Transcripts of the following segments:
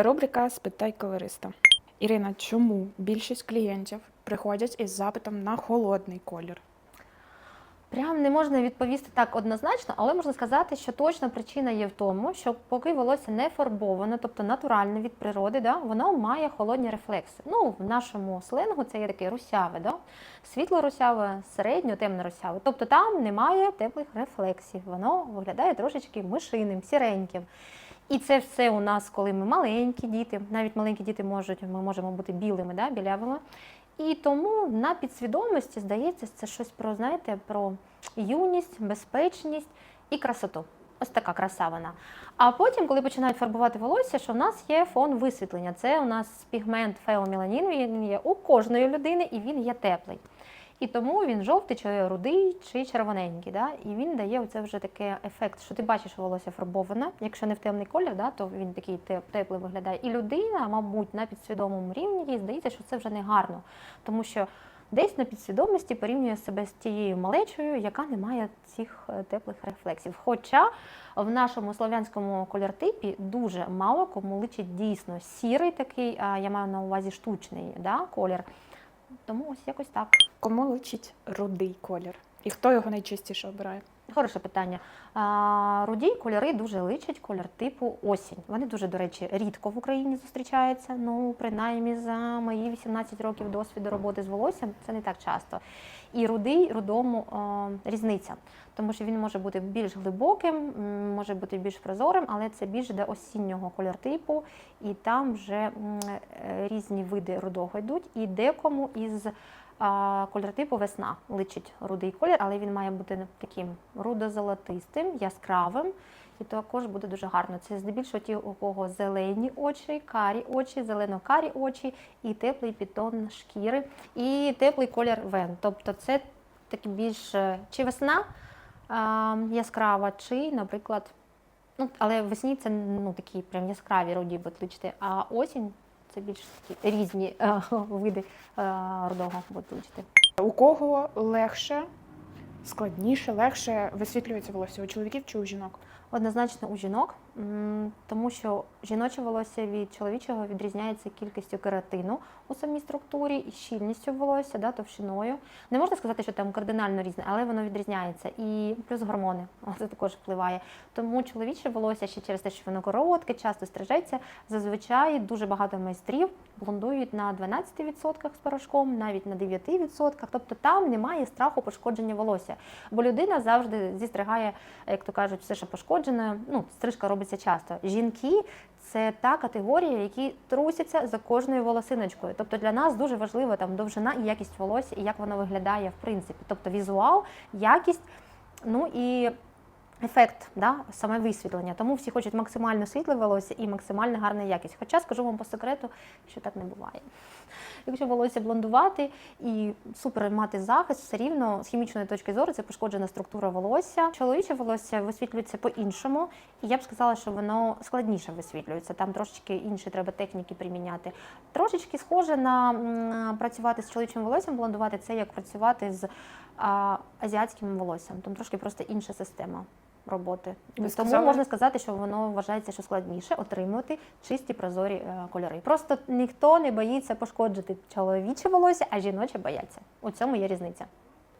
Рубрика Спитай колориста. Ірина, чому більшість клієнтів приходять із запитом на холодний колір? Прям не можна відповісти так однозначно, але можна сказати, що точна причина є в тому, що поки волосся не фарбоване, тобто натуральне від природи, да, воно має холодні рефлекси. Ну, в нашому сленгу це є таке русяве, да? світло-русяве, середньо темно русяве. Тобто там немає теплих рефлексів, воно виглядає трошечки мишиним, сіреньким. І це все у нас, коли ми маленькі діти, навіть маленькі діти можуть, ми можемо бути білими, да, білявими. І тому на підсвідомості здається, це щось про, знаєте, про юність, безпечність і красоту. Ось така краса вона. А потім, коли починають фарбувати волосся, що в нас є фон висвітлення. Це у нас пігмент феомеланін, він є у кожної людини і він є теплий. І тому він жовтий, чи рудий, чи червоненький. Да? І він дає оце вже таке ефект, що ти бачиш волосся фарбоване. Якщо не в темний колір, да, то він такий теп- теплий виглядає. І людина, мабуть, на підсвідомому рівні їй здається, що це вже не гарно. Тому що десь на підсвідомості порівнює себе з тією малечою, яка не має цих е, теплих рефлексів. Хоча в нашому слов'янському кольортипі дуже мало кому личить дійсно сірий такий, я маю на увазі штучний да, колір. Тому ось якось так. Кому личить рудий колір? І хто його найчастіше обирає? Хороше питання. А, руді кольори дуже личать колір типу осінь. Вони дуже, до речі, рідко в Україні зустрічаються. Ну, принаймні за мої 18 років досвіду роботи з волоссям це не так часто. І рудий рудому а, різниця, тому що він може бути більш глибоким, може бути більш прозорим, але це більш до осіннього кольортипу, і там вже е, різні види рудого йдуть. І декому із кольортипу весна личить рудий колір, але він має бути таким рудо-золотистим, яскравим. І також буде дуже гарно. Це здебільшого ті, у кого зелені очі, карі очі, зелено-карі очі і теплий підтон шкіри, і теплий колір вен. Тобто це таки більш е, чи весна а, яскрава, чи, наприклад, ну, але весні це ну, такі прям яскраві руді будуть а осінь це більш такі різні е, види е, рудого будуть. У кого легше, складніше, легше висвітлюється волосся? У чоловіків чи у жінок? Однозначно у жінок, тому що жіноче волосся від чоловічого відрізняється кількістю кератину у самій структурі і щільністю волосся, да, товщиною. Не можна сказати, що там кардинально різне, але воно відрізняється. І плюс гормони, це також впливає. Тому чоловіче волосся ще через те, що воно коротке, часто стрижеться. Зазвичай дуже багато майстрів блондують на 12% з порошком, навіть на 9%. Тобто там немає страху пошкодження волосся. Бо людина завжди зістригає, як то кажуть, все, що пошкоджене. Ну, стрижка робиться часто. Жінки це та категорія, які трусяться за кожною волосиночкою. Тобто для нас дуже важлива там довжина і якість волосся, і як воно виглядає в принципі. Тобто візуал, якість, ну і. Ефект, да, саме висвітлення. Тому всі хочуть максимально світле волосся і максимально гарна якість. Хоча скажу вам по секрету, що так не буває. Якщо волосся блондувати і супер мати захист, все рівно з хімічної точки зору це пошкоджена структура волосся. Чоловіче волосся висвітлюється по-іншому, і я б сказала, що воно складніше висвітлюється. Там трошечки інші треба техніки приміняти. Трошечки схоже на працювати з чоловічим волоссям, блондувати це як працювати з а, азіатським волоссям. Там трошки просто інша система. Роботи Ви тому сказали- можна сказати, що воно вважається, що складніше отримувати чисті прозорі е, кольори. Просто ніхто не боїться пошкоджити чоловіче волосся, а жіноче бояться. У цьому є різниця.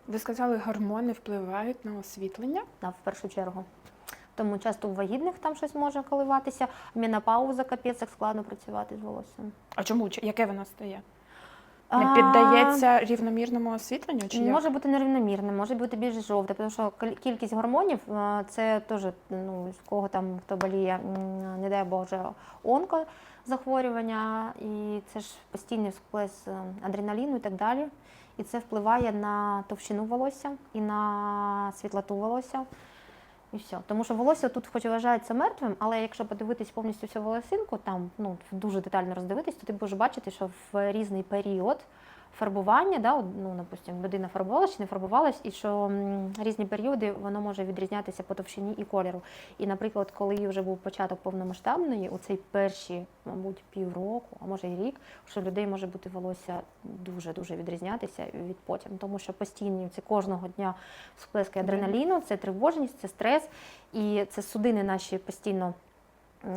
Ви сказали, гормони впливають на освітлення. Да, в першу чергу. Тому часто у вагітних там щось може коливатися. Менопауза, капець, як складно працювати з волоссям. А чому? Чи- Яке воно стає? Не піддається рівномірному освітленню? Чи як? Може бути нерівномірним, може бути більш жовте, тому що кількість гормонів е, це теж ну, з кого там хто боліє, не дай Боже, онкозахворювання, і це ж постійний сплес е, адреналіну і так далі. І це впливає на товщину волосся і на світлоту волосся. І все. Тому що волосся тут хоч і вважається мертвим, але якщо подивитись повністю всю волосинку, там ну дуже детально роздивитись, то ти будеш бачити, що в різний період фарбування, да, ну, допустим, людина фарбувалась чи не фарбувалась, і що різні періоди воно може відрізнятися по товщині і кольору. І, наприклад, коли вже був початок повномасштабної, у цей перші, мабуть, півроку, а може й рік, що людей може бути волосся дуже дуже відрізнятися від потім, тому що постійні це кожного дня всплески адреналіну, це тривожність, це стрес, і це судини наші постійно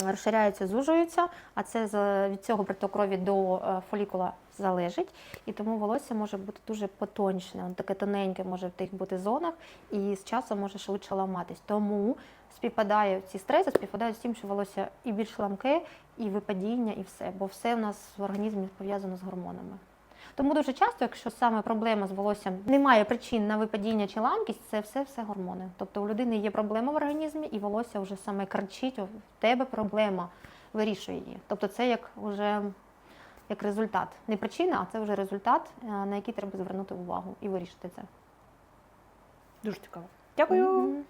розширяються, зужуються, а це від цього приток крові до е, фолікула залежить. І тому волосся може бути дуже потончене, воно таке тоненьке може в тих бути зонах, і з часом може швидше ламатись. Тому співпадає ці стреси, співпадають з тим, що волосся і більш ламке, і випадіння, і все. Бо все в нас в організмі пов'язано з гормонами. Тому дуже часто, якщо саме проблема з волоссям немає причин на випадіння чи ламкість, це все все гормони. Тобто у людини є проблема в організмі, і волосся вже саме кричить: «О, в тебе проблема, вирішує її. Тобто це як вже як результат. Не причина, а це вже результат, е, на який треба звернути увагу і вирішити це. Дуже цікаво. Дякую. Мгм.